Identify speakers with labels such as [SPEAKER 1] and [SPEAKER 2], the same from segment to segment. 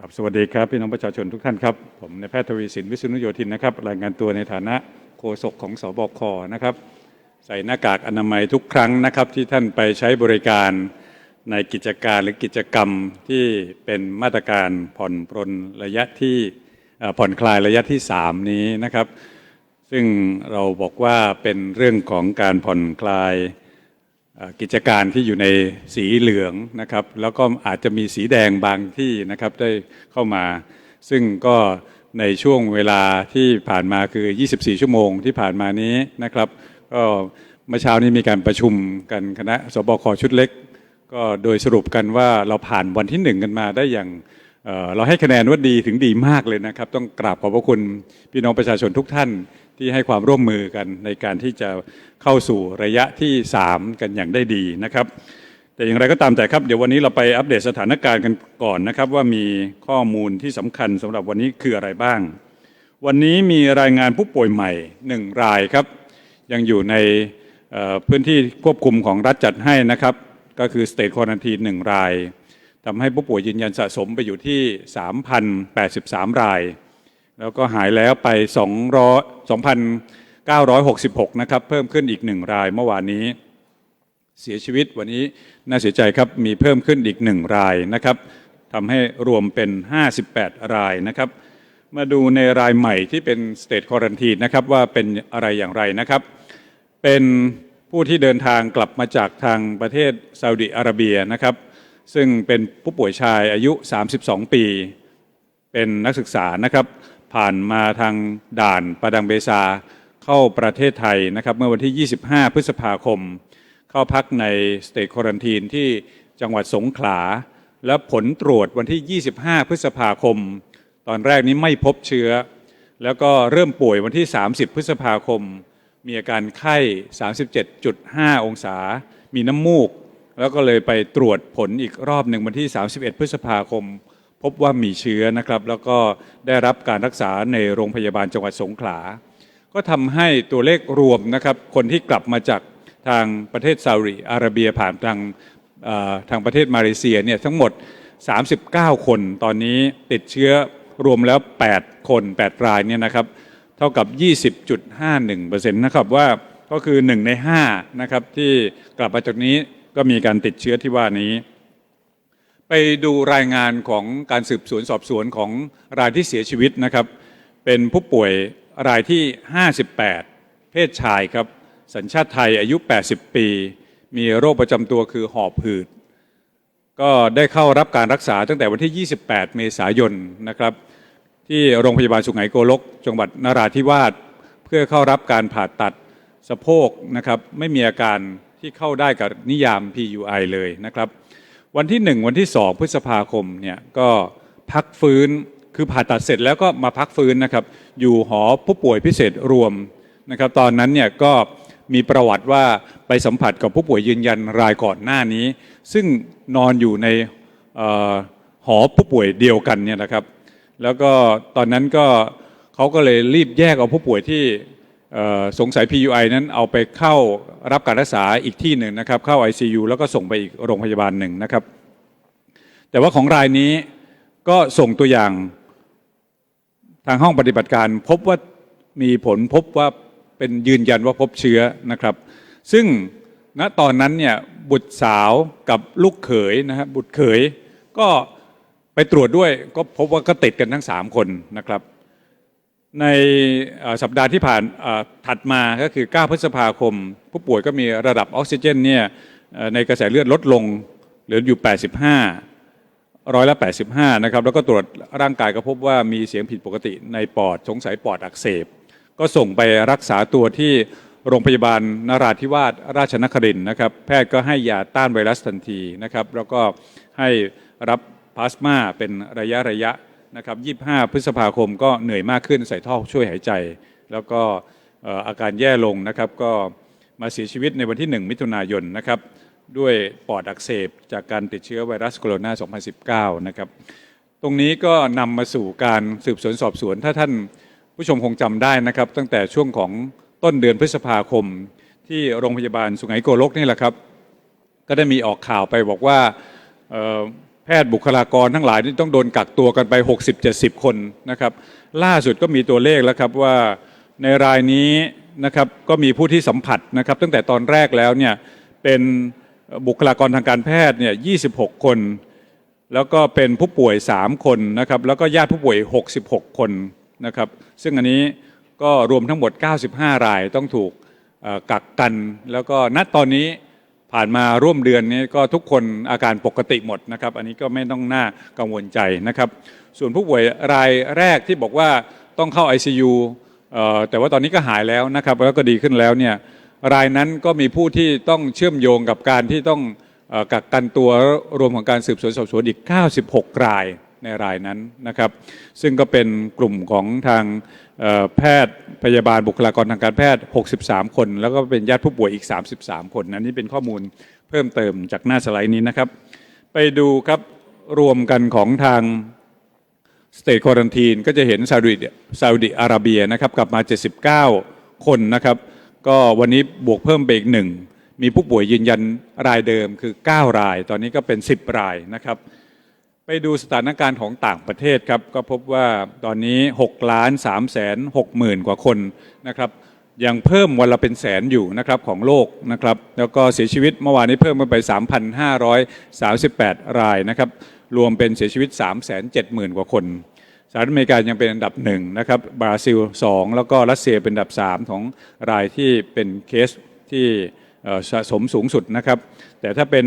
[SPEAKER 1] ครับสวัสดีครับพี่น้องประชาชนทุกท่านครับ ผมนายแพทย์ทวีสินวิษณุโยธินนะครับ รายงานตัวในฐานะโฆษกของสบคนะครับ ใส่หน้ากากอนามัยทุกครั้งนะครับ ที่ท่านไปใช้บริการในกิจการหรือกิจกรรมที่เป็นมาตรการผ่อนปรนระยะที่ผ่อนคลายระยะที่ 3 นี้นะครับ ซึ่งเราบอกว่าเป็นเรื่องของการผ่อนคลาย กิจการที่อยู่ในสีเหลืองนะครับ แล้วก็อาจจะมีสีแดงบางที่นะครับได้เข้ามา ซึ่งก็ในช่วงเวลาที่ผ่านมาคือ 24 ชั่วโมงที่ผ่านมานี้นะครับ ก็เมื่อเช้านี้มีการประชุมกันคณะสบคชุดเล็ก ก็โดยสรุปกันว่าเราผ่านวันที่หนึ่งกันมาได้อย่างเเราให้คะแนนว่าดีถึงดีมากเลยนะครับ ต้องกราบขอบพระคุณพี่น้องประชาชนทุกท่าน ที่ให้ความร่วมมือกันในการที่จะเข้าสู่ระยะที่ 3 กันอย่างได้ดีนะครับ แต่อย่างไรก็ตามแต่ครับ เดี๋ยววันนี้เราไปอัปเดตสถานการณ์กันก่อนนะครับ ว่ามีข้อมูลที่สำคัญสำหรับวันนี้คืออะไรบ้าง วันนี้มีรายงานผู้ป่วยใหม่ 1 รายครับ ยังอยู่ในพื้นที่ควบคุมของรัฐจัดให้นะครับ ก็คือสเต e ควอนตีน1รายทำให้ผู้ป่วยยืนยันสะสมไปอยู่ที่ 3,083 ราย แล้วก็หายแล้วไป2 2,966 นะครับ เพิ่มขึ้นอีก 1 รายเมื่อวานนี้ เสียชีวิตวันนี้น่าเสียใจครับ มีเพิ่มขึ้นอีก 1 รายนะครับทำให้รวมเป็น 58 รายนะครับ มาดูในรายใหม่ที่เป็นสเต e ควอนตีนะครับว่าเป็นอะไรอย่างไรนะครับ เป็นผู้ที่เดินทางกลับมาจากทางประเทศซาอุดิอาระเบียนะครับ ซึ่งเป็นผู้ป่วยชายอายุ 32 ปี เป็นนักศึกษานะครับ ผ่านมาทางด่านปาดังเบซาเข้าประเทศไทยนะครับ เมื่อวันที่ 25 พฤษภาคม เข้าพักในสเต e ควอนตีนที่จังหวัดสงขลา และผลตรวจวันที่ 25 พฤษภาคม ตอนแรกนี้ไม่พบเชื้อ แล้วก็เริ่มป่วยวันที่ 30 พฤษภาคม มีอาการไข้ 37.5 องศา มีน้ำมูก แล้วก็เลยไปตรวจผลอีกรอบหนึ่งวันที่ 31 พฤษภาคม บว่ามีเชื้อนะครับ แล้วก็ได้รับการรักษาในโรงพยาบาลจังหวัดสงขลา ก็ทำให้ตัวเลขรวมนะครับคนที่กลับมาจากทางประเทศซาอุดิอาระเบียผ่านทางทางประเทศมาเลเซียเนี่ยทั้งหมด 39 คนตอนนี้ติดเชื้อรวมแล้ว 8 คน 8 รายเนี่ยนะครับเท่ากับ 20.51%นะครับว่าก็คือ 1 ใน5นะครับที่กลับมาจากนี้ก็มีการติดเชื้อที่ว่านี้ ไปดูรายงานของการสืบสวนสอบสวนของรายที่เสียชีวิตนะครับ เป็นผู้ป่วยรายที่ 58 เพศชายครับ สัญชาติไทยอายุ 80 ปี มีโรคประจำตัวคือหอบหืด ก็ได้เข้ารับการรักษาตั้งแต่วันที่ 28 เมษายนนะครับ ที่โรงพยาบาลสุไหงโกลก จังหวัดนราธิวาสเพื่อเข้ารับการผ่าตัดสะโพกนะครับ ไม่มีอาการที่เข้าได้กับนิยาม PUI เลยนะครับ วันที่ 1 วันที่ 2 พฤษภาคมเนี่ยก็พักฟื้นคือผ่าตัดเสร็จแล้วก็มาพักฟื้นนะครับ อยู่หอผู้ป่วยพิเศษรวมนะครับ ตอนนั้นเนี่ยก็มีประวัติว่าไปสัมผัสกับผู้ป่วยยืนยันรายก่อนหน้านี้ ซึ่งนอนอยู่ในออหอผู้ป่วยเดียวกันเนี่ยนะครับ แล้วก็ตอนนั้นก็เขาก็เลยรีบแยกเอาผู้ป่วยที่ สงสัย PUI นั้นเอาไปเข้ารับการรักษาอีกที่หนึ่งนะครับ เข้า ICU แล้วก็ส่งไปอีกโรงพยาบาลหนึ่งนะครับ แต่ว่าของรายนี้ก็ส่งตัวอย่างทางห้องปฏิบัติการพบว่ามีผลพบว่าเป็นยืนยันว่าพบเชื้อนะครับ ซึ่งณตอนนั้นเนี่ยบุตรสาวกับลูกเขยนะครับบุตรเขยก็ไปตรวจด้วยก็พบว่าก็ติดกันทั้ง 3 คนนะครับ ในสัปดาห์ที่ผ่านถัดมาก็คือ 9 พฤษภาคม ผู้ป่วยก็มีระดับออกซิเจนเนี่ยในกระแสเลือดลดลงเหลืออยู่ 85 ร้อยละ 85 นะครับ แล้วก็ตรวจร่างกายก็พบว่ามีเสียงผิดปกติในปอด สงสัยปอดอักเสบ ก็ส่งไปรักษาตัวที่โรงพยาบาลนราธิวาสราชนครินนะครับ แพทย์ก็ให้ยาต้านไวรัสทันทีนะครับ แล้วก็ให้รับพลาสมาเป็นระยะระยะ นะครับ25 พฤษภาคมก็เหนื่อยมากขึ้นใส่ท่อช่วยหายใจ แล้วก็อาการแย่ลงนะครับก็มาเสียชีวิตในวันที่ 1 มิถุนายนนะครับด้วยปอดอักเสบจากการติดเชื้อไวรัสโคโรนา 2019 นะครับ ตรงนี้ก็นำมาสู่การสืบสวนสอบสวน ถ้าท่านผู้ชมคงจำได้นะครับ ตั้งแต่ช่วงของต้นเดือนพฤษภาคม ที่โรงพยาบาลสุไหงโกลกนี่แหละครับ ก็ได้มีออกข่าวไปบอกว่า แพทย์บุคลากรทั้งหลายนี่ต้องโดนกักตัวกันไป 60-70 คนนะครับ ล่าสุดก็มีตัวเลขแล้วครับว่าในรายนี้นะครับก็มีผู้ที่สัมผัสนะครับตั้งแต่ตอนแรกแล้วเนี่ยเป็นบุคลากรทางการแพทย์เนี่ย26 คน แล้วก็เป็นผู้ป่วย 3 คนนะครับแล้วก็ญาติผู้ป่วย 66 คนนะครับซึ่งอันนี้ก็รวมทั้งหมด 95 รายต้องถูกกักกัน แล้วก็ณตอนนี้ ผ่านมาร่วมเดือนนี้ก็ทุกคนอาการปกติหมดนะครับ อันนี้ก็ไม่ต้องน่ากังวลใจนะครับ ส่วนผู้ป่วยรายแรกที่บอกว่าต้องเข้า ICU แต่ว่าตอนนี้ก็หายแล้วนะครับแล้วก็ดีขึ้นแล้วเนี่ยรายนั้นก็มีผู้ที่ต้องเชื่อมโยงกับการที่ต้องกักกันตัวรวมของการสืบสวนสอบสวนอีก 96 ราย ในรายนั้นนะครับ ซึ่งก็เป็นกลุ่มของทางแพทย์พยาบาลบุคลากรทางการแพทย์ 63 คน แล้วก็เป็นญาติผู้ป่วยอีก 33 คนอันนี้เป็นข้อมูลเพิ่มเติมจากหน้าสไลด์นี้นะครับ ไปดูครับรวมกันของทางสเตทควอรันทีนก็จะเห็นซาอุดิซาอุดิอาระเบียนะครับกลับมา 79 คนนะครับ ก็วันนี้บวกเพิ่มไปอีกหนึ่งมีผู้ป่วยยืนยันรายเดิมคือ 9 ราย ตอนนี้ก็เป็น 10 รายนะครับ ไปดูสถานการณ์ของต่างประเทศครับ ก็พบว่าตอนนี้6ล้าน3แสน6หมื่นกว่าคนนะครับยังเพิ่มวันละเป็นแสนอยู่นะครับของโลกนะครับแล้วก็เสียชีวิตเมื่อวานนี้เพิ่มขึ้นไป 3,538 รายนะครับรวมเป็นเสียชีวิต 370,000 กว่าคนสหรัฐอเมริกายังเป็นอันดับหนึ่งนะครับบราซิล 2 แล้วก็รัสเซียเป็นอันดับ 3 ของรายที่เป็นเคสที่สะสมสูงสุดนะครับแต่ถ้าเป็น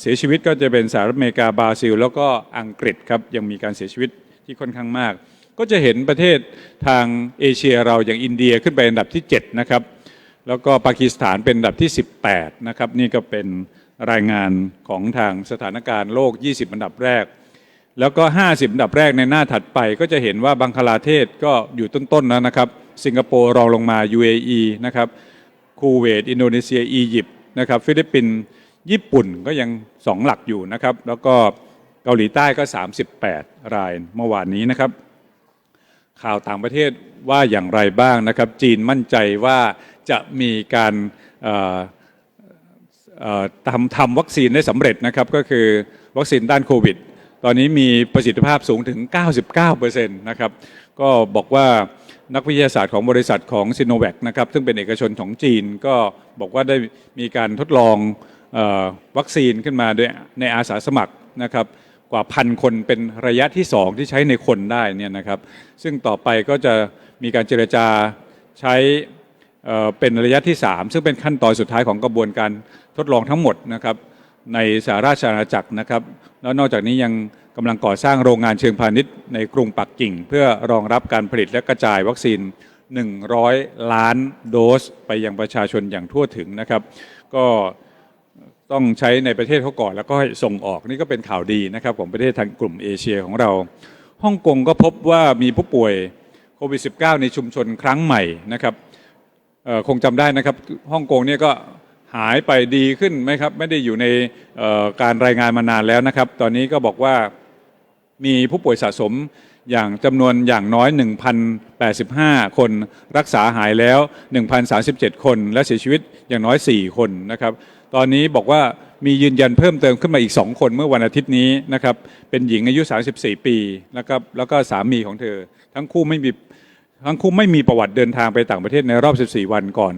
[SPEAKER 1] เสียชีวิตก็จะเป็นสหรัฐอเมริกาบราซิล แล้วก็อังกฤษครับยังมีการเสียชีวิตที่ค่อนข้างมาก ก็จะเห็นประเทศทางเอเชียเราอย่างอินเดียขึ้นไปอันดับที่ 7 นะครับ แล้วก็ปากีสถานเป็นอันดับที่ 18 นะครับ นี่ก็เป็นรายงานของทางสถานการณ์โลก 20 อันดับแรก แล้วก็ 50 อันดับแรกในหน้าถัดไป ก็จะเห็นว่าบังคลาเทศก็อยู่ต้นๆแล้วนะครับ สิงคโปร์รองลงมา UAE นะครับคูเวตอินโดนีเซียอียิปต์นะครับฟิลิปปินส์ ญี่ปุ่นก็ยังสองหลักอยู่นะครับ แล้วก็เกาหลีใต้ก็ 38 รายเมื่อวานนี้นะครับ ข่าวต่างประเทศว่าอย่างไรบ้างนะครับ จีนมั่นใจว่าจะมีการทำทำวัคซีนได้สำเร็จนะครับ ก็คือวัคซีนด้านโควิด ตอนนี้มีประสิทธิภาพสูงถึง 99%นะครับ ก็บอกว่านักวิทยาศาสตร์ของบริษัทของซิโนแวคนะครับ ซึ่งเป็นเอกชนของจีนก็บอกว่าได้มีการทดลอง วัคซีนขึ้นมาโดยในอาสาสมัครนะครับกว่าพันคนเป็นระยะที่ 2 ที่ใช้ในคนได้เนี่ยนะครับ ซึ่งต่อไปก็จะมีการเจรจาใช้เป็นระยะที่ 3 ซึ่งเป็นขั้นตอนสุดท้ายของกระบวนการทดลองทั้งหมดนะครับในสหราชอาณาจักรนะครับ แล้วนอกจากนี้ยังกำลังก่อสร้างโรงงานเชิงพาณิชย์ในกรุงปักกิ่ง เพื่อรองรับการผลิตและกระจายวัคซีน 100 ล้านโดส ไปยังประชาชนอย่างทั่วถึงนะครับ ก็ ต้องใช้ในประเทศเขาก่อนแล้วก็ส่งออกนี่ก็เป็นข่าวดีนะครับของประเทศทางกลุ่มเอเชียของเราฮ่องกงก็พบว่ามีผู้ป่วยโควิด -19 ในชุมชนครั้งใหม่นะครับคงจำได้นะครับฮ่องกงเนี่ยก็หายไปดีขึ้นไหมครับ ไม่ได้อยู่ในการรายงานมานานแล้วนะครับ ตอนนี้ก็บอกว่ามีผู้ป่วยสะสมอย่างจำนวนอย่างน้อย 1,085 คน รักษาหายแล้ว 1,037 คน และเสียชีวิตอย่างน้อย 4 คนนะครับ ตอนนี้บอกว่ามียืนยันเพิ่มเติมขึ้นมาอีก 2 คนเมื่อวันอาทิตย์นี้นะครับเป็นหญิงอายุ 34 ปีนะครับแล้วก็สามีของเธอ ทั้งคู่ไม่มีทั้งคู่ไม่มีประวัติเดินทางไปต่างประเทศในรอบ 14 วันก่อน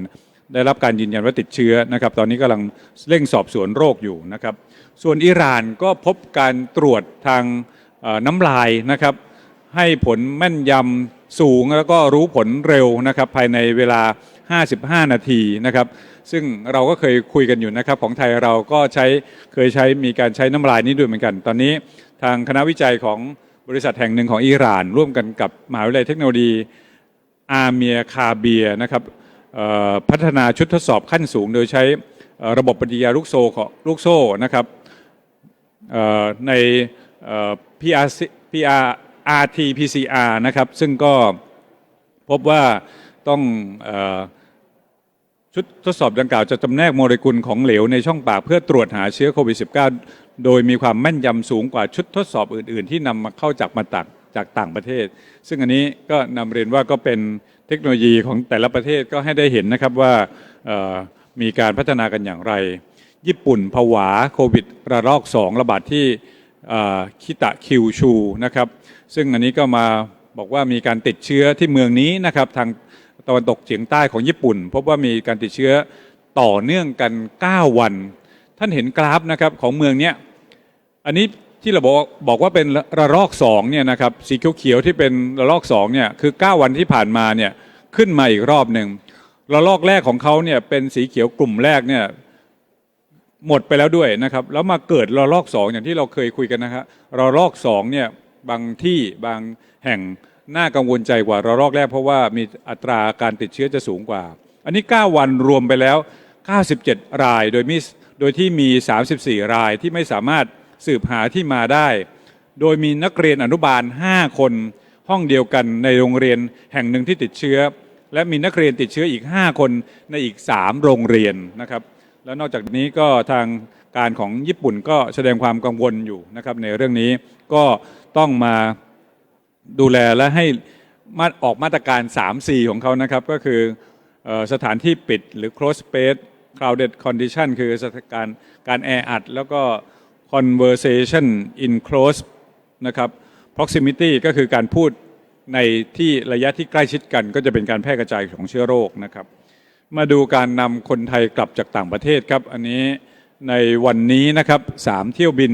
[SPEAKER 1] ได้รับการยืนยันว่าติดเชื้อนะครับ ตอนนี้กำลังเร่งสอบสวนโรคอยู่นะครับ ส่วนอิหร่านก็พบการตรวจทางน้ำลายนะครับ ให้ผลแม่นยำสูงแล้วก็รู้ผลเร็วนะครับภายในเวลา 55 นาทีนะครับ ซึ่งเราก็เคยคุยกันอยู่นะครับ ของไทยเราก็ใช้เคยใช้มีการใช้น้ำลายนี้ด้วยเหมือนกัน ตอนนี้ทางคณะวิจัยของบริษัทแห่งหนึ่งของอิหร่าน ร่วมกันกับมหาวิทยาลัยเทคโนโลยีอาเมียคาเบียนะครับพัฒนาชุดทดสอบขั้นสูง โดยใช้ระบบปฏิกิริยาลูกโซ่ของลูกโซ่นะครับในเอ่อ PR PR RT PCR นะครับ ซึ่งก็พบว่าต้องอชุดทดสอบดังกล่าวจะจำแนกโมเลกุลของเหลวในช่องปากเพื่อตรวจหาเชื้อโควิด -19 โดยมีความแม่นยำสูงกว่าชุดทดสอบอื่น ๆ ที่นำมาเข้าจากมาตักจากต่างประเทศ ซึ่งอันนี้ก็นำเรียนว่าก็เป็นเทคโนโลยีของแต่ละประเทศก็ให้ได้เห็นนะครับว่ามีการพัฒนากันอย่างไร ญี่ปุ่นผวาโควิดระลอก 2 ระบาดที่ คิตะคิวชูนะครับซึ่งอันนี้ก็มาบอกว่ามีการติดเชื้อที่เมืองนี้นะครับทางตะวันตกเฉียงใต้ของญี่ปุ่น พบว่ามีการติดเชื้อต่อเนื่องกัน 9 วัน ท่านเห็นกราฟนะครับของเมืองเนี้ยอันนี้ที่เราบอกบอกว่าเป็นระลอกสองเนี่ยนะครับสีเขียวๆที่เป็นระลอกสองเนี่ยคือ 9 วันที่ผ่านมาเนี่ยขึ้นมาอีกรอบหนึ่งระลอกแรกของเขาเนี่ยเป็นสีเขียวกลุ่มแรกเนี่ย หมดไปแล้วด้วยนะครับ แล้วมาเกิดระลอกสองอย่างที่เราเคยคุยกันนะครับระลอกสองเนี่ยบางที่บางแห่งน่ากังวลใจกว่าระลอกแรกเพราะว่ามีอัตราการติดเชื้อจะสูงกว่า อันนี้ 9 วันรวมไปแล้ว 97 รายโดยมีโดยที่มี 34 รายที่ไม่สามารถสืบหาที่มาได้ โดยมีนักเรียนอนุบาล 5 คนห้องเดียวกันในโรงเรียนแห่งหนึ่งที่ติดเชื้อ และมีนักเรียนติดเชื้ออีก 5 คนในอีก 3 โรงเรียนนะครับ แล้วนอกจากนี้ก็ทางการของญี่ปุ่นก็แสดงความกังวลอยู่นะครับในเรื่องนี้ก็ต้องมาดูแลและให้มาออกมาตรการ 3C ของเขานะครับ ก็คืออสถานที่ปิดหรือ close space crowded condition คือสถานการการแออัด แล้วก็ conversation in close นะครับ proximity ก็คือการพูดในที่ระยะที่ใกล้ชิดกัน ก็จะเป็นการแพร่กระจายของเชื้อโรคนะครับ มาดูการนำคนไทยกลับจากต่างประเทศครับ อันนี้ในวันนี้นะครับสามเที่ยวบิน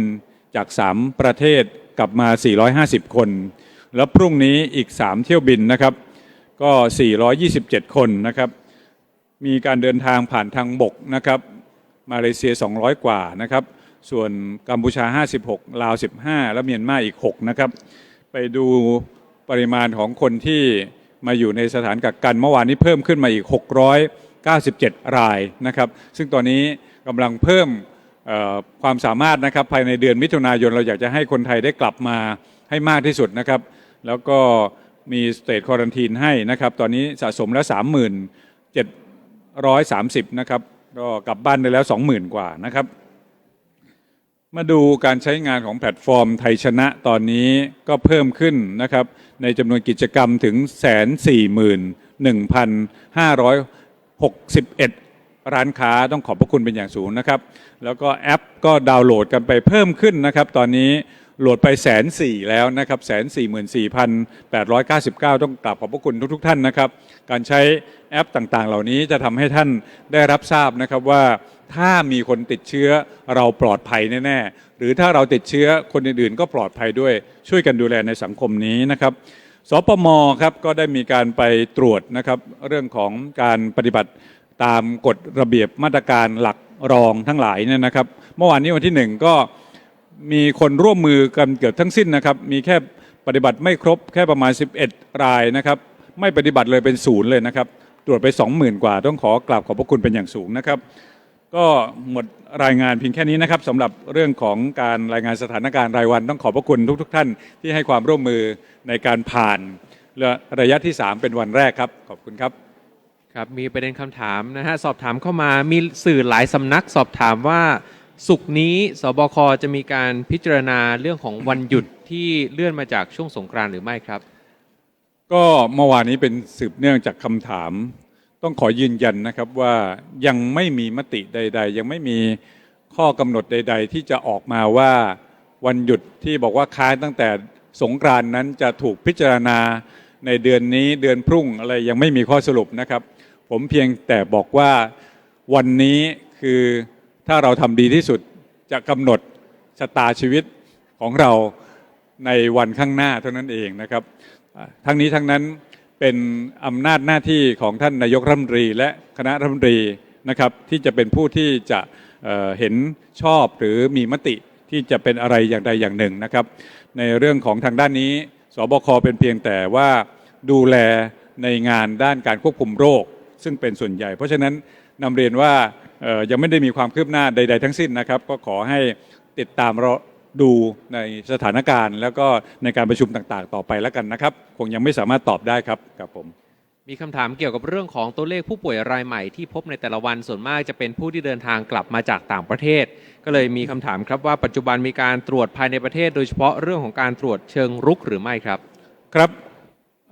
[SPEAKER 1] จาก 3 ประเทศกลับมา 450 คน แล้วพรุ่งนี้อีก 3 เที่ยวบินนะครับ ก็ 427 คนนะครับ มีการเดินทางผ่านทางบกนะครับ มาเลเซีย 200 กว่านะครับ ส่วนกัมพูชา 56 ลาว 15 และเมียนมาอีก 6 นะครับ ไปดูปริมาณของคนที่ มาอยู่ในสถานกักกันเมื่อวานนี้เพิ่มขึ้นมาอีก 697 รายนะครับ ซึ่งตอนนี้กำลังเพิ่มความสามารถนะครับภายในเดือนมิถุนายนเราอยากจะให้คนไทยได้กลับมาให้มากที่สุดนะครับ แล้วก็มีสเตทควอรันทีนให้นะครับ ตอนนี้สะสมแล้ว 3730 นะครับก็กลับบ้านได้แล้ว 20,000 กว่านะครับ มาดูการใช้งานของแพลตฟอร์มไทยชนะตอนนี้ก็เพิ่มขึ้นนะครับในจำนวนกิจกรรมถึง 141,561 ร้านค้าต้องขอบพระคุณเป็นอย่างสูงนะครับ แล้วก็แอปก็ดาวน์โหลดกันไปเพิ่มขึ้นนะครับ ตอนนี้โหลดไปแสนสี่แล้วนะครับแสนสี่หมื่นสี่พันแปดร้อยเก้าสิบเก้าต้องกราบขอบพระคุณทุก ๆ ท่านนะครับ การใช้แอปต่างๆ เหล่านี้จะทำให้ท่านได้รับทราบนะครับว่า ถ้ามีคนติดเชื้อเราปลอดภัยแน่ๆ หรือถ้าเราติดเชื้อคนอื่นๆ ก็ปลอดภัยด้วยช่วยกันดูแลในสังคมนี้นะครับสปมครับก็ได้มีการไปตรวจนะครับเรื่องของการปฏิบัติตามกฎระเบียบมาตรการหลักรองทั้งหลายเนี่ยนะครับ เมื่อวานนี้วันที่หนึ่งก็มีคนร่วมมือกันเกือบทั้งสิ้นนะครับ มีแค่ปฏิบัติไม่ครบแค่ประมาณ 11 รายนะครับ ไม่ปฏิบัติเลยเป็นศูนย์เลยนะครับ ตรวจไป 20,000 กว่า ต้องขอกราบขอบพระคุณเป็นอย่างสูงนะครับ ก็หมดรายงานเพียงแค่นี้นะครับสำหรับเรื่องของการรายงานสถานการณ์รายวันต้องขอบพระคุณทุกๆท่านที่ให้ความร่วมมือในการผ่านระยะที่ 3 เป็นวันแรกครับ ขอบคุณครับ
[SPEAKER 2] ครับมีประเด็นคำถามนะฮะสอบถามเข้ามามีสื่อหลายสำนักสอบถามว่าสุกร์นี้สบคจะมีการพิจารณาเรื่องของวันหยุดที่เลื่อนมาจากช่วงสงกรานต์หรือไม่ครับ
[SPEAKER 1] ก็เมื่อวานนี้เป็นสืบเนื่องจากคำถาม ต้องขอยืนยันนะครับว่ายังไม่มีมติใด ๆ ยังไม่มีข้อกำหนดใด ๆ ที่จะออกมาว่าวันหยุดที่บอกว่าค้างตั้งแต่สงกรานนั้นจะถูกพิจารณาในเดือนนี้เดือนพรุ่งอะไรยังไม่มีข้อสรุปนะครับ ผมเพียงแต่บอกว่าวันนี้คือถ้าเราทำดีที่สุดจะกำหนดชะตาชีวิตของเราในวันข้างหน้าเท่านั้นเองนะครับ ทั้งนี้ทั้งนั้น เป็นอำนาจหน้าที่ของท่านนายกรัฐมนตรี และคณะรัฐมนตรีนะครับที่จะเป็นผู้ที่จะเเห็นชอบหรือมีมติที่จะเป็นอะไรอย่างใดอย่างหนึ่งนะครับ ในเรื่องของทางด้านนี้สบคเป็นเพียงแต่ว่าดูแลในงานด้านการควบคุมโรค ซึ่งเป็นส่วนใหญ่ เพราะฉะนั้นนำเรียนว่ายังไม่ได้มีความคืบหน้าใด ๆ ทั้งสิ้นนะครับ ก็ขอให้ติดตามเรา ดูในสถานการณ์ แล้วก็ในการประชุมต่างๆ ต่อไปแล้วกันนะครับคงยังไม่สามารถตอบได้ครับกับผม
[SPEAKER 2] มีคำถามเกี่ยวกับเรื่องของตัวเลขผู้ป่วยรายใหม่ที่พบในแต่ละวันส่วนมากจะเป็นผู้ที่เดินทางกลับมาจากต่างประเทศ ก็เลยมีคำถามครับว่าปัจจุบันมีการตรวจภายในประเทศ โดยเฉพาะเรื่องของการตรวจเชิงรุกหรือไม่ครับ
[SPEAKER 1] ครับ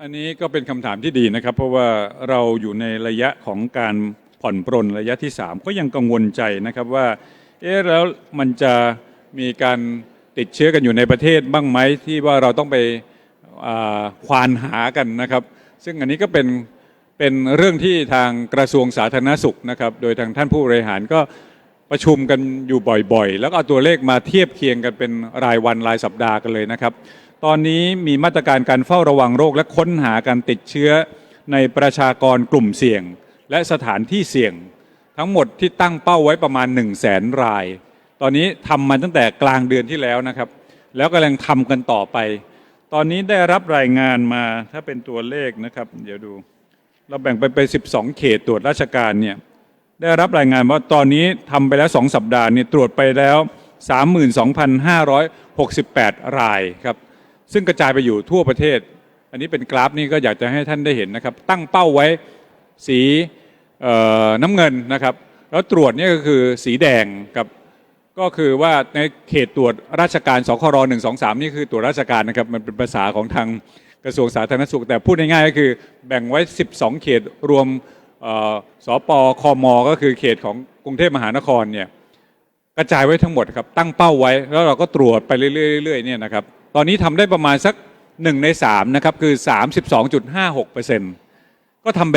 [SPEAKER 1] อันนี้ก็เป็นคำถามที่ดีนะครับ เพราะว่าเราอยู่ในระยะของการผ่อนปรนระยะที่ 3 ก็ยังกังวลใจนะครับว่าเอ๊ะแล้วมันจะมีการ ติดเชื้อกันอยู่ในประเทศบ้างไหมที่ว่าเราต้องไปควานหากันนะครับ ซึ่งอันนี้ก็เป็นเป็นเรื่องที่ทางกระทรวงสาธารณสุขนะครับ โดยทางท่านผู้บริหารก็ประชุมกันอยู่บ่อยๆ แล้วก็เอาตัวเลขมาเทียบเคียงกันเป็นรายวันรายสัปดาห์กันเลยนะครับ ตอนนี้มีมาตรการการเฝ้าระวังโรคและค้นหาการติดเชื้อในประชากรกลุ่มเสี่ยง และสถานที่เสี่ยง ทั้งหมดที่ตั้งเป้าไว้ประมาณ 1 0 0 0 0แสนราย ตอนนี้ทำมาตั้งแต่กลางเดือนที่แล้วนะครับ แล้วกำลังทำกันต่อไป ตอนนี้ได้รับรายงานมาถ้าเป็นตัวเลขนะครับ เดี๋ยวดู เราแบ่งไปเป็น12 เขตตรวจราชการเนี่ยได้รับรายงานว่าตอนนี้ทำไปแล้ว 2 สัปดาห์เนี่ยตรวจไปแล้ว 32,568 รายครับ ซึ่งกระจายไปอยู่ทั่วประเทศ อันนี้เป็นกราฟนี่ก็อยากจะให้ท่านได้เห็นนะครับ ตั้งเป้าไว้สีน้ำเงินนะครับ แล้วตรวจเนี่ยก็คือสีแดงครับ ก็คือว่าในเขตตรวจราชการสครหนึ่งสองสามนี่คือตรวจราชการนะครับมันเป็นภาษาของทางกระทรวงสาธารณสุข แต่พูดง่ายๆก็คือแบ่งไว้ 12 เขตรวมเอ่อสปคมก็คือเขตของกรุงเทพมหานครเนี่ยกระจายไว้ทั้งหมดครับตั้งเป้าไว้ แล้วเราก็ตรวจไปเรื่อยๆเนี่ยนะครับตอนนี้ทำได้ประมาณสัก1ใน3นะครับคือ 32.56เปอร์เซ็นต์ก็ทำไป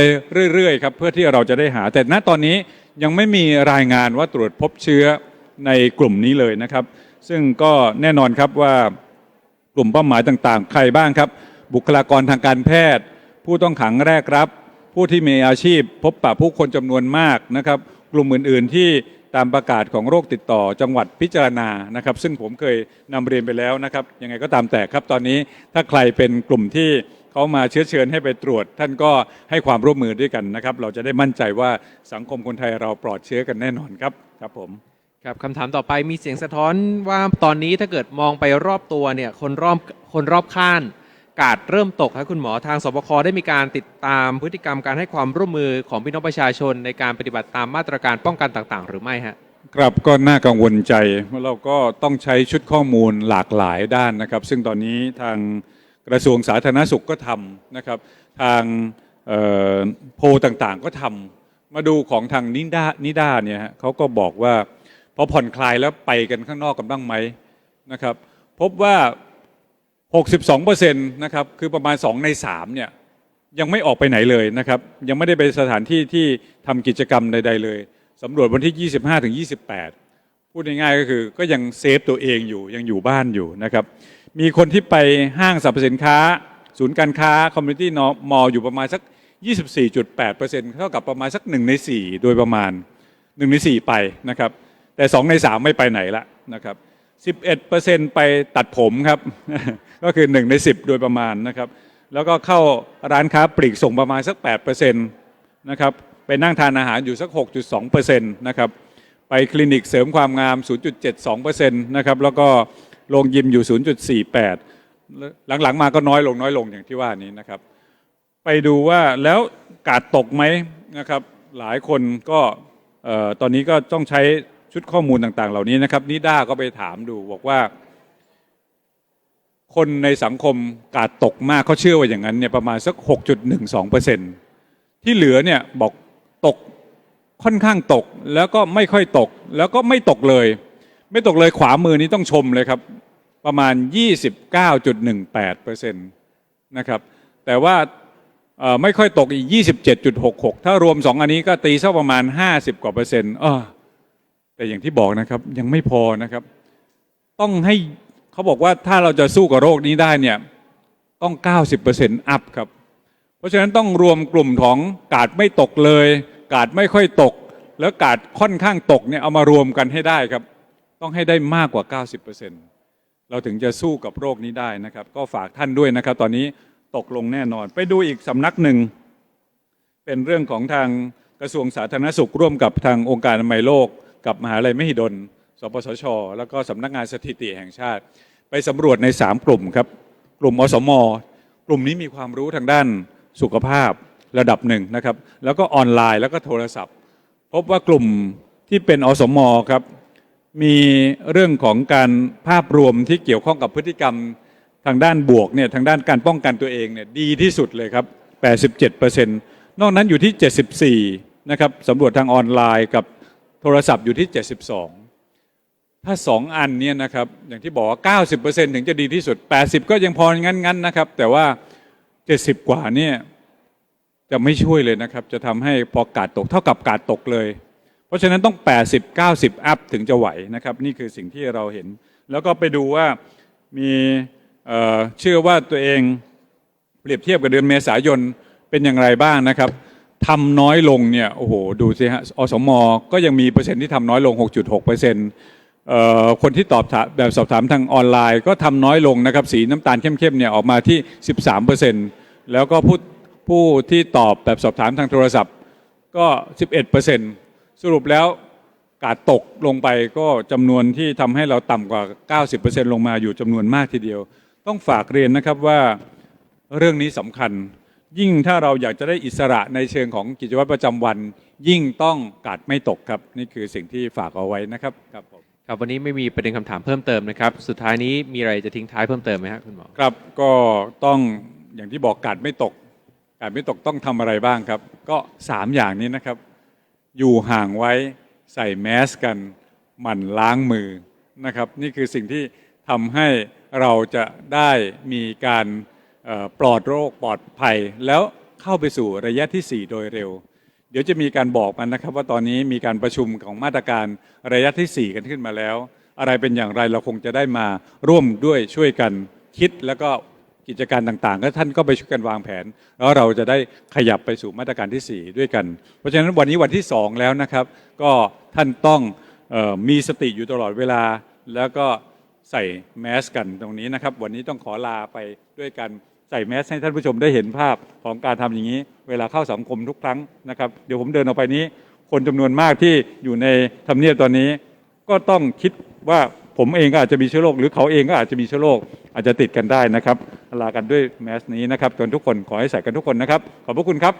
[SPEAKER 1] เรื่อยๆครับเพื่อที่เราจะได้หา แต่ณตอนนี้ยังไม่มีรายงานว่าตรวจพบเชื้อ ในกลุ่มนี้เลยนะครับ ซึ่งก็แน่นอนครับว่ากลุ่มเป้าหมายต่างๆ ใครบ้างครับ บุคลากรทางการแพทย์ ผู้ต้องขังแรกรับ ผู้ที่มีอาชีพ พบปะผู้คนจำนวนมากนะครับ กลุ่มอื่นๆที่ตามประกาศของโรคติดต่อจังหวัดพิจารณานะครับ ซึ่งผมเคยนำเรียนไปแล้วนะครับ ยังไงก็ตามแต่ครับตอนนี้ถ้าใครเป็นกลุ่มที่เขามาเชื้อเชิญให้ไปตรวจ ท่านก็ให้ความร่วมมือด้วยกันนะครับ เราจะได้มั่นใจว่าสังคมคนไทยเราปลอดเชื้อกันแน่นอนครับครับผม
[SPEAKER 2] ครับคำถามต่อไปมีเสียงสะท้อนว่าตอนนี้ถ้าเกิดมองไปรอบตัวเนี่ยคนรอบคนรอบข้างกาดเริ่มตกครับคุณหมอทางสบคได้มีการติดตามพฤติกรรมการให้ความร่วมมือของพี่น้องประชาชน ในการปฏิบัติตามมาตรการป้องกันต่างๆ หรือไม่ฮะ
[SPEAKER 1] ครับก็น่ากังวลใจว่าเราก็ต้องใช้ชุดข้อมูลหลากหลายด้านนะครับ ซึ่งตอนนี้ทางกระทรวงสาธารณสุขก็ทำนะครับ ทางโพลต่างๆก็ทำมาดูของทางนิด้านิด้าเนี่ยเขาก็บอกว่า พอผ่อนคลายแล้วไปกันข้างนอกกันบ้างไหมนะครับพบว่า 62%นะครับคือประมาณ 2 ใน3เนี่ยยังไม่ออกไปไหนเลยนะครับ ยังไม่ได้ไปสถานที่ที่ทำกิจกรรมใดๆเลยสำรวจวันที่ 25ถึง28 พูดง่ายๆก็คือก็ยังเซฟตัวเองอยู่ยังอยู่บ้านอยู่นะครับมีคนที่ไปห้างสรรพสินค้า ศูนย์การค้าคอมมูนิตี้มอลอยู่ประมาณสัก 24.8%เท่ากับประมาณสัก 1 ใน 4 โดยประมาณ 1 ใน 4 ไปนะครับ แต่ 2 ใน 3 ไม่ไปไหนละนะครับ11%ไปตัดผมครับ ก็คือ 1 ใน 10 โดยประมาณนะครับ แล้วก็เข้าร้านค้าปลีกส่งประมาณสัก8%นะครับ ไปนั่งทานอาหารอยู่สัก 6.2%นะครับ ไปคลินิกเสริมความงาม 0.72%นะครับ แล้วก็โรงยิมอยู่ 0.48 หลังๆ มาก็น้อยลงน้อยลงอย่างที่ว่านี้นะครับ ไปดูว่าแล้วกาดตกไหมนะครับ หลายคนก็ตอนนี้ก็ต้องใช้ ชุดข้อมูลต่าง ๆ เหล่านี้นะครับนิด้าก็ไปถามดูบอกว่า คนในสังคมกาดตกมากเขาเชื่อว่าอย่างนั้นเนี่ยประมาณสัก 6.12เปอร์เซ็นที่เหลือเนี่ยบอกตกค่อนข้างตกแล้วก็ไม่ค่อยตก แล้วก็ไม่ตกเลย ไม่ตกเลยขวามือนี้ต้องชมเลยครับ ประมาณ 29.18เปอร์เซ็นต์นะครับ แต่ว่าไม่ค่อยตกอีก 27.66 ถ้ารวม 2 อันนี้ก็ตีสักประมาณ 50 กว่าเปอร์เซ็นต์อ้อ แต่อย่างที่บอกนะครับยังไม่พอนะครับ ต้องให้เขาบอกว่าถ้าเราจะสู้กับโรคนี้ได้เนี่ยต้อง 90%อัพครับ เพราะฉะนั้นต้องรวมกลุ่มของกาดไม่ตกเลย กาดไม่ค่อยตก แล้วกาดค่อนข้างตกเนี่ยเอามารวมกันให้ได้ครับ ต้องให้ได้มากกว่า 90%เราถึงจะสู้กับโรคนี้ได้นะครับ ก็ฝากท่านด้วยนะครับ ตอนนี้ตกลงแน่นอน ไปดูอีกสำนักหนึ่ง เป็นเรื่องของทางกระทรวงสาธารณสุขร่วมกับทางองค์การอนามัยโลก กับมหาลัยมหิดล สปสช แล้วก็สำนักงานสถิติแห่งชาติ ไปสำรวจใน 3 กลุ่มครับ กลุ่มอสมกลุ่มนี้มีความรู้ทางด้านสุขภาพระดับหนึ่งนะครับ แล้วก็ออนไลน์แล้วก็โทรศัพท์ พบว่ากลุ่มที่เป็นอสมครับ มีเรื่องของการภาพรวมที่เกี่ยวข้องกับพฤติกรรมทางด้านบวกเนี่ยทางด้านการป้องกันตัวเองเนี่ยดีที่สุดเลยครับ 87%นอกนั้นอยู่ที่ 74 นะครับสำรวจทางออนไลน์กับ โทรศัพท์อยู่ที่ 72 ถ้า 2 อันเนี่ยนะครับอย่างที่บอกว่า 90%ถึงจะดีที่สุด 80 ก็ยังพองั้นๆนะครับ แต่ว่า 70 กว่าเนี่ยจะไม่ช่วยเลยนะครับ จะทำให้พอกาดตกเท่ากับกาดตกเลย เพราะฉะนั้นต้อง 80 90 อัพถึงจะไหวนะครับ นี่คือสิ่งที่เราเห็น แล้วก็ไปดูว่ามีเอ่อเชื่อว่าตัวเองเปรียบเทียบกับเดือนเมษายนเป็นอย่างไรบ้างนะครับ ทำน้อยลงเนี่ยโอ้โหดูสิฮะอสมก็ยังมีเปอร์เซ็นต์ที่ทำน้อยลง 6.6เปอร์เซ็นต์คนที่ตอบแบบสอบถามทางออนไลน์ ก็ทำน้อยลงนะครับสีน้ำตาลเข้มๆเนี่ยออกมาที่ 13เปอร์เซ็นต์แล้วก็ผู้ผู้ที่ตอบแบบสอบถามทางโทรศัพท์ก็ 11เปอร์เซ็นต์สรุปแล้วกาดตกลงไปก็จำนวนที่ทำให้เราต่ำกว่า 90%ลงมาอยู่จำนวนมากทีเดียว ต้องฝากเรียนนะครับว่าเรื่องนี้สำคัญ ยิ่งถ้าเราอยากจะได้อิสระในเชิงของกิจวัตรประจำวัน ยิ่งต้องกาดไม่ตกครับ นี่คือสิ่งที่ฝากเอาไว้นะครับครับผม
[SPEAKER 2] ครับวันนี้ไม่มีประเด็นคำถามเพิ่มเติมนะครับ สุดท้ายนี้มีอะไรจะทิ้งท้ายเพิ่มเติมไหมครับคุณหมอ
[SPEAKER 1] ครับก็ต้องอย่างที่บอกกาดไม่ตกกาดไม่ตกต้องทำอะไรบ้างครับ ก็สามอย่างนี้นะครับ อยู่ห่างไว้ใส่แมสกันหมั่นล้างมือนะครับ นี่คือสิ่งที่ทำให้เราจะได้มีการเอ่อ ปลอดโรคปลอดภัย แล้วเข้าไปสู่ระยะที่ 4 โดยเร็ว เดี๋ยวจะมีการบอกมันนะครับ ว่าตอนนี้มีการประชุมของมาตรการระยะที่ 4 กันขึ้นมาแล้ว อะไรเป็นอย่างไรเราคงจะได้มาร่วมด้วยช่วยกันคิดแล้วก็กิจการต่างๆก็ท่านก็ไปช่วยกันวางแผน แล้วเราจะได้ขยับไปสู่มาตรการที่ 4 ด้วยกัน เพราะฉะนั้นวันนี้วันที่ 2 แล้วนะครับ ก็ท่านต้องออมีสติอยู่ตลอดเวลา แล้วก็ใส่แมสกันตรงนี้นะครับ วันนี้ต้องขอลาไปด้วยกัน ใส่แมสให้ท่านผู้ชมได้เห็นภาพของการทำอย่างนี้ เวลาเข้าสังคมทุกครั้งนะครับเดี๋ยวผมเดินออกไปนี้ คนจำนวนมากที่อยู่ในทำเนียบตอนนี้ ก็ต้องคิดว่าผมเองก็อาจจะมีเชื้อโรคหรือเขาเองก็อาจจะมีเชื้อโรคอาจจะติดกันได้นะครับลากันด้วยแมสนี้นะครับจนทุกคนขอให้ใส่กันทุกคนนะครับขอบพระคุณครับ